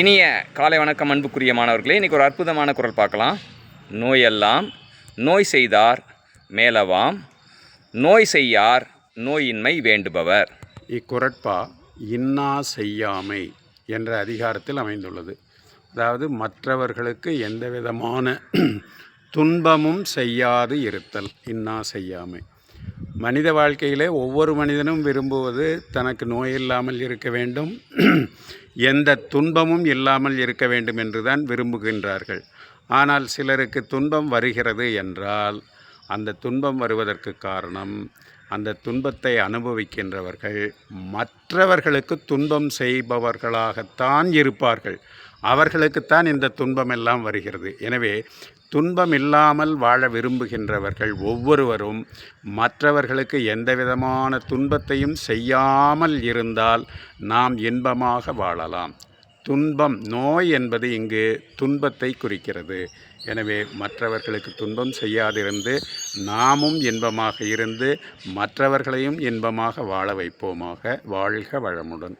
இனிய காலை வணக்கம் அன்புக்குரிய மாணவர்களே. இன்றைக்கி ஒரு அற்புதமான குரல் பார்க்கலாம். நோயெல்லாம் நோய் செய்தார் மேலவாம் நோய் செய்யார் நோயின்மை வேண்டுபவர். இக்குரட்பா இன்னா செய்யாமை என்ற அதிகாரத்தில் அமைந்துள்ளது. அதாவது மற்றவர்களுக்கு எந்த விதமான துன்பமும் செய்யாது இருத்தல் இன்னா செய்யாமை. மனித வாழ்க்கையிலே ஒவ்வொரு மனிதனும் விரும்புவது தனக்கு நோய் இல்லாமல் இருக்க வேண்டும். எந்த துன்பமும் இல்லாமல் இருக்க வேண்டும் என்றுதான் விரும்புகின்றார்கள். ஆனால் சிலருக்கு துன்பம் வருகிறது என்றால் அந்த துன்பம் வருவதற்கு காரணம் அந்த துன்பத்தை அனுபவிக்கின்றவர்கள் மற்றவர்களுக்கு துன்பம் செய்பவர்களாகத்தான் இருப்பார்கள். அவர்களுக்குத்தான் இந்த துன்பம் எல்லாம் வருகிறது. எனவே துன்பம் இல்லாமல் வாழ விரும்புகின்றவர்கள் ஒவ்வொருவரும் மற்றவர்களுக்கு எந்த விதமான துன்பத்தையும் செய்யாமல் இருந்தால் நாம் இன்பமாக வாழலாம். துன்பம் நோய் என்பது இங்கு துன்பத்தை குறிக்கிறது. எனவே மற்றவர்களுக்கு துன்பம் செய்யாதிருந்து நாமும் இன்பமாக இருந்து மற்றவர்களையும் இன்பமாக வாழ வைப்போமாக வாழ்க வளமுடன்.